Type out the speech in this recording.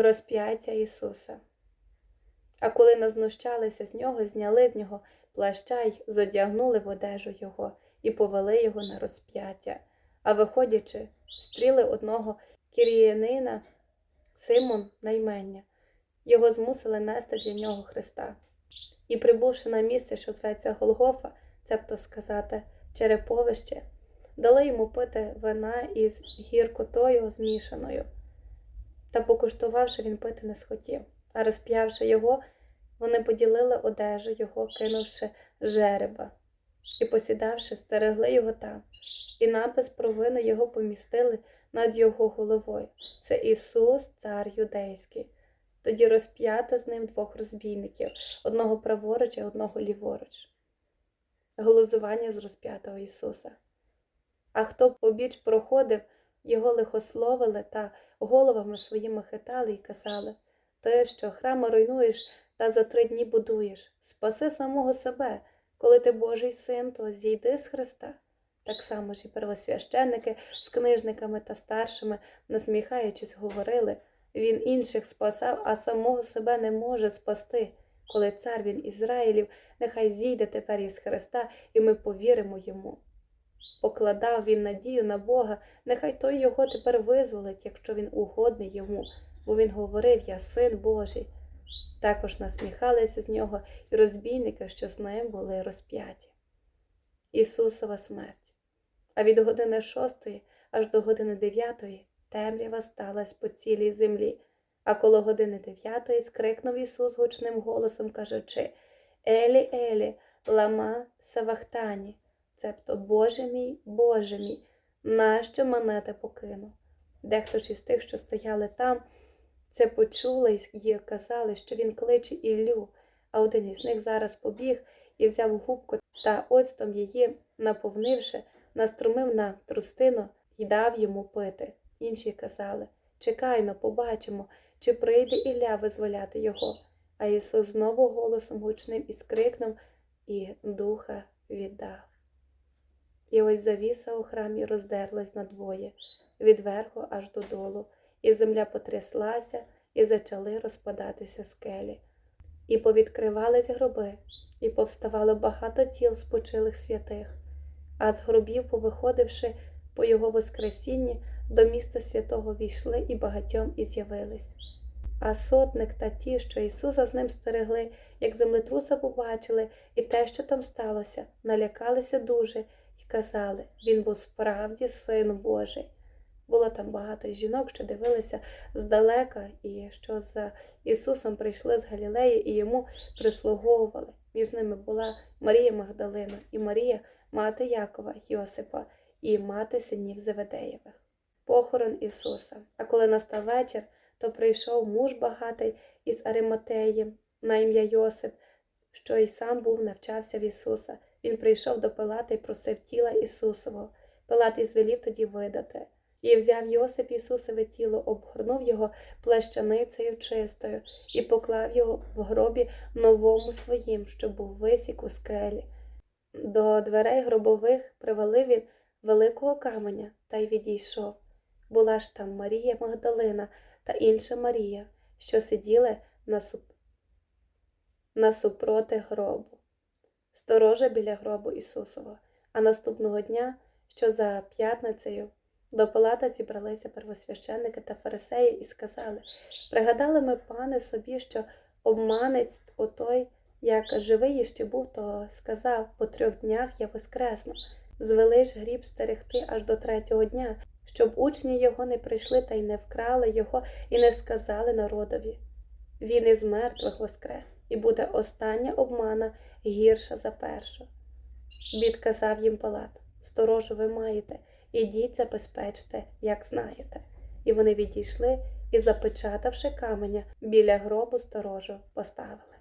розп'яття Ісуса. А коли назнущалися з нього, зняли з нього плаща й зодягнули в одежу його і повели його на розп'яття. А виходячи, стріли одного кіріянина, Симон наймення. Його змусили нести для нього Христа. І прибувши на місце, що зветься Голгофа, цебто сказати череповище, дали йому пити вина із гіркотою змішаною. Та покуштувавши, він пити не схотів, а розп'явши його, вони поділили одежу його, кинувши жереба, і, посідавши, стерегли його там, і напис провини його помістили над його головою. Це Ісус, цар юдейський. Тоді розп'ято з ним двох розбійників, одного праворуч, а одного ліворуч. Глузування з розп'ятого Ісуса. А хто побіч проходив, його лихословили та головами своїми хитали і казали Ти, що храми руйнуєш та за три дні будуєш, спаси самого себе, коли ти Божий син, то зійди з Христа. Так само ж і первосвященники з книжниками та старшими, насміхаючись, говорили він інших спасав, а самого себе не може спасти. Коли цар він Ізраїлів, нехай зійде тепер із Христа, і ми повіримо йому. Покладав він надію на Бога, нехай той його тепер визволить, якщо він угодний йому, бо він говорив Я син Божий. Також насміхалися з нього і розбійники, що з ним були розп'яті. Ісусова смерть. А від години шостої аж до години дев'ятої темрява сталась по цілій землі. А коло години дев'ятої скрикнув Ісус гучним голосом, кажучи Елі, Елі, лама савахтані, цебто Боже мій, Боже мій, нащо мене те покинув? Дехто ж із тих, що стояли там, це почули і казали, що він кличе Іллю, а один із них зараз побіг і взяв губку та оцтом її, наповнивши, наструмив на трустину і дав йому пити. Інші казали Чекайно, побачимо, чи прийде Ілля визволяти його. А Ісус знову голосом гучним і скрикнув, і духа віддав. І ось завіса у храмі роздерлась надвоє, від верху аж додолу, і земля потряслася, і почали розпадатися скелі. І повідкривались гроби, і повставало багато тіл спочилих святих, а з гробів, повиходивши по його воскресінні, до міста святого війшли і багатьом і з'явились. А сотник та ті, що Ісуса з ним стерегли, як землетруса побачили, і те, що там сталося, налякалися дуже і казали Він був справді син Божий. Було там багато жінок, що дивилися здалека, і що за Ісусом прийшли з Галілеї і йому прислуговували. Між ними була Марія Магдалина і Марія, мати Якова, Йосипа і мати синів Зеведеєвих. Похорон Ісуса. А коли настав вечір, то прийшов муж багатий із Ариматеї на ім'я Йосип, що й сам був навчався в Ісуса. Він прийшов до Пилата і просив тіла Ісусового. Пилат і звелів тоді видати. І взяв Йосип Ісусове тіло, обгорнув його плащаницею чистою і поклав його в гробі новому своїм, що був висік у скелі. До дверей гробових привалив він великого каменя та й відійшов. Була ж там Марія Магдалина та інша Марія, що сиділи насуп... насупроти гробу, сторожа біля гробу Ісусова. А наступного дня, що за п'ятницею, до палата зібралися первосвященники та фарисеї і сказали Пригадали ми, пане, собі, що обманець отой, як живий ще був, то сказав по трьох днях я воскресну. Звели ж гріб стерегти аж до третього дня, щоб учні його не прийшли та й не вкрали його і не сказали народові. Він із мертвих воскрес, і буде остання обмана гірша за першу. Відказав їм Палат, сторожу ви маєте, ідіть забезпечте, як знаєте. І вони відійшли і, запечатавши каменя, біля гробу сторожу поставили.